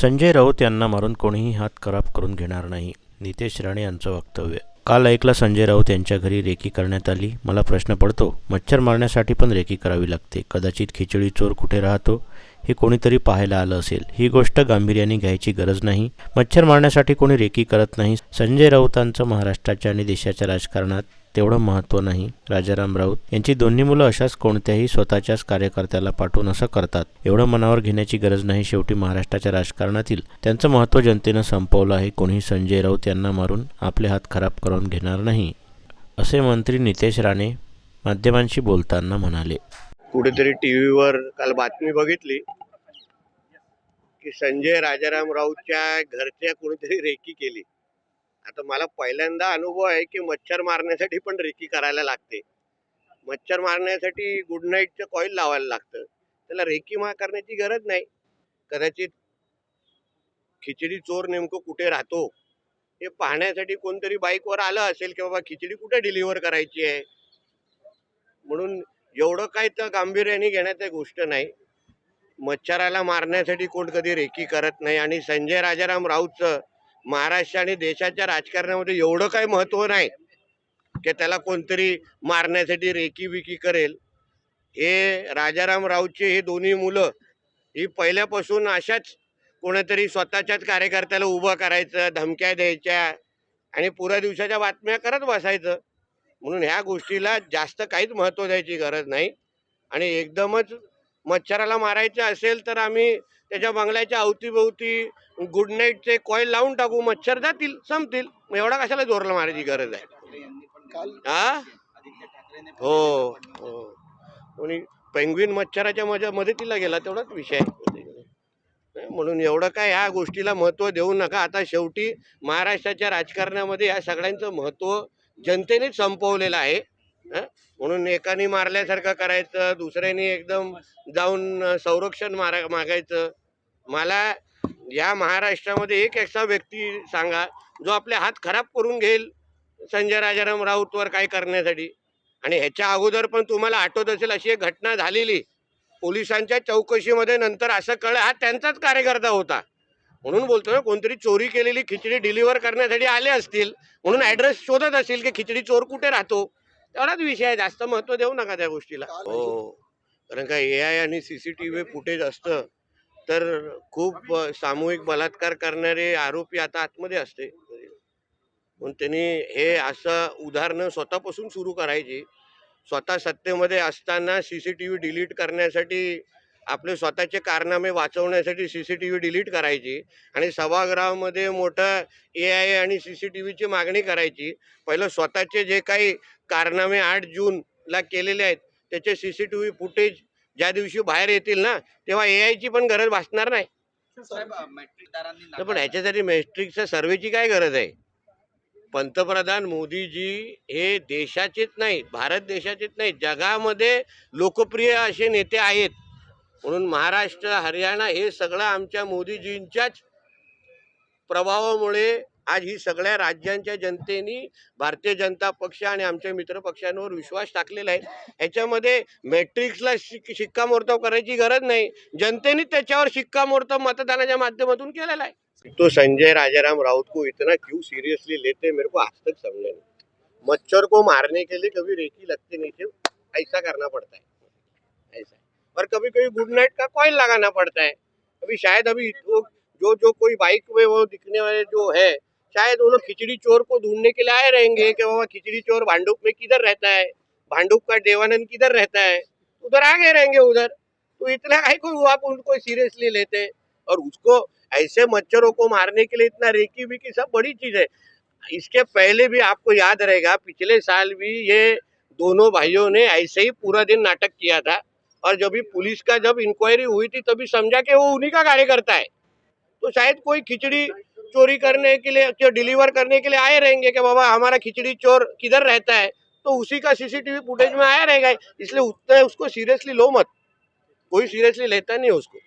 संजय राऊत यांना मारून कोणीही हात खराब करून घेणार नाही. नितेश राणे यांचं वक्तव्य. काल ऐकला संजय राऊत यांच्या घरी रेकी करण्यात आली. मला प्रश्न पडतो मच्छर मारण्यासाठी पण रेकी करावी लागते. कदाचित खिचडी चोर कुठे राहतो हे कोणीतरी पाहायला आलं असेल. ही गोष्ट गांभीर्याने घ्यायची गरज नाही. मच्छर मारण्यासाठी कोणी रेकी करत नाही. संजय राऊतांचं महाराष्ट्राच्या आणि देशाच्या राजकारणात तेवढं महत्त्व नाही. राजाराम राऊत यांची दोन्ही मुलं अशाच कोणत्याही स्वतःच्याच कार्यकर्त्याला पाठवून असं करतात. एवढं मनावर घेण्याची गरज नाही. शेवटी महाराष्ट्राच्या राजकारणातील त्यांचं महत्त्व जनतेनं संपवलं आहे. कोणी संजय राऊत यांना मारून आपले हात खराब करून घेणार नाही असे मंत्री नितेश राणे माध्यमांशी बोलताना म्हणाले. कुठेतरी टी व्हीवर काल बातमी बघितली की संजय राजाराम राऊतच्या घरच्या कुणीतरी रेकी केली. आता मला पहिल्यांदा अनुभव आहे की मच्छर मारण्यासाठी पण रेकी करायला लागते. मच्छर मारण्यासाठी गुड नाईटचं कॉईल लावायला लागतं. त्याला रेकी मा करण्याची गरज नाही. कदाचित खिचडी चोर नेमकं कुठे राहतो? हे पाहण्यासाठी कोणतरी बाईकवर आलं असेल की बाबा खिचडी कुठे डिलिव्हर करायची आहे? म्हणून एवढं काही तर गांभीर्याने घेण्याची गोष्ट नाही. मच्छराला मारण्यासाठी कोण कधी रेकी करत नाही आणि संजय राजाराम राऊतचं महाराष्ट्र आणि देशाच्या राजकारणामध्ये एवढं काही महत्त्व नाही की त्याला कोणतरी मारण्यासाठी रेकी विकी करेल. हे राजाराम राऊतचे हे दोन्ही मुलं ही पहिल्यापासून अशाच कोणातरी स्वतःच्याच कार्यकर्त्याला उभं करायचं धमक्या द्यायच्या आणि पुऱ्या दिवसाच्या बातम्या करत बसायचं. म्हणून ह्या गोष्टीला जास्त काहीच महत्त्व द्यायची गरज नाही. आणि एकदमच मच्छराला मारायचं असेल तर आम्ही त्याच्या बंगल्याच्या अवतीभोवती गुड नाईटचे कॉईल लावून टाकू मच्छर जातील संपतील. मग एवढा कशाला जोरला मारायची गरज आहे? हा हो हो. कोणी पेंग्विन मच्छराच्या मजा मदतीला गेला तेवढाच विषय म्हणून एवढं काय ह्या गोष्टीला महत्त्व देऊ नका. आता शेवटी महाराष्ट्राच्या राजकारणामध्ये या सगळ्यांचं महत्त्व जनतेनेच संपवलेलं आहे. हं? म्हणून एकाने मारल्यासारखं करायचं दुसऱ्याने एकदम जाऊन संरक्षण मारा मागायचं. मला या महाराष्ट्रामध्ये एक असा व्यक्ती सांगा जो आपले हात खराब करून घेईल संजय राजाराम राऊतवर काय करण्यासाठी. आणि ह्याच्या अगोदर पण तुम्हाला आठवत असेल अशी एक घटना झालेली. पोलिसांच्या चौकशीमध्ये नंतर असं कळलं हा त्यांचाच कार्यकर्ता होता. म्हणून बोलतो ना कोणतरी चोरी केलेली खिचडी डिलिव्हर करण्यासाठी आले असतील म्हणून ॲड्रेस शोधत असतील की खिचडी चोर कुठे राहतो. तेवढाच विषय आहे जास्त महत्त्व देऊ नका त्या गोष्टीला. हो. कारण का ए आय आणि C C T V footage असतं. तर खूप सामूहिक बलात्कार करणारे आरोपी आता आतमध्ये असते. म्हणून त्यांनी हे असं उदाहरणं स्वतःपासून सुरू करायची. स्वतः सत्तेमध्ये असताना C C T V delete करण्यासाठी आपले स्वतःचे कारनामे वाचवण्यासाठी C C T V delete करायची आणि सभागृहामध्ये मोठं ए आय आणि सी सी टी व्हीची मागणी करायची. पहिलं स्वतःचे जे काही कारनामे आठ जूनला केलेले आहेत त्याचे C C T V footage ज्या दिवशी बाहेर येतील ना तेव्हा ए आयची पण गरज भासणार नाही. पण ह्याच्यासाठी मॅट्रिकच्या सर्वेची काय गरज आहे? पंतप्रधान मोदीजी हे देशाचेच नाही भारत देशाचेच नाही जगामध्ये लोकप्रिय असे नेते आहेत. म्हणून महाराष्ट्र हरियाणा हे सगळं आमच्या मोदीजींच्याच प्रभावामुळे आज ही सगळ्या राज्यांच्या जनतेनी भारतीय जनता पक्ष आणि आमच्या मित्र पक्षांवर विश्वास टाकलेला आहे. ह्याच्यामध्ये मॅट्रिक्सला शिक शिक्कामोर्तब करायची गरज नाही. जनतेने त्याच्यावर शिक्कामोर्तब मतदानाच्या माध्यमातून केलेला आहे. तो संजय राजाराम राउत को इतना क्यों सीरियसली लेते मेरे को आज तक समझे नहीं मच्छर को मारने के लिए कभी रेकी लगती नहीं थी। ऐसा करना पड़ता है। ऐसा और कभी कभी गुड नाइट का कॉइल लगाना पड़ता है। अभी शायद अभी वो जो जो कोई बाइक में वो दिखने वाले जो है शायद वो लोग खिचड़ी चोर को ढूँढने के लिए आए रहेंगे कि बाबा खिचड़ी चोर भांडुप में किधर रहता है? भांडुप का देवानंद किधर रहता है? उधर आ गए रहेंगे उधर। तो इतना है कोई आप उनको सीरियसली लेते और उसको ऐसे मच्छरों को मारने के लिए इतना रेकी विकी सब बड़ी चीज़ है। इसके पहले भी आपको याद रहेगा, पिछले साल भी ये दोनों भाइयों ने ऐसे ही पूरा दिन नाटक किया था। और जब भी पुलिस का जब इंक्वायरी हुई थी, तभी समझा कि वो उन्हीं का कार्यकर्ता है। तो शायद कोई खिचड़ी चोरी करने के लिए डिलीवर करने के लिए आए रहेंगे कि बाबा हमारा खिचड़ी चोर किधर रहता है तो उसी का सीसीटीवी फुटेज में आया रहेगा। इसलिए उतना उसको सीरियसली लो मत। कोई सीरियसली लेता नहीं उसको।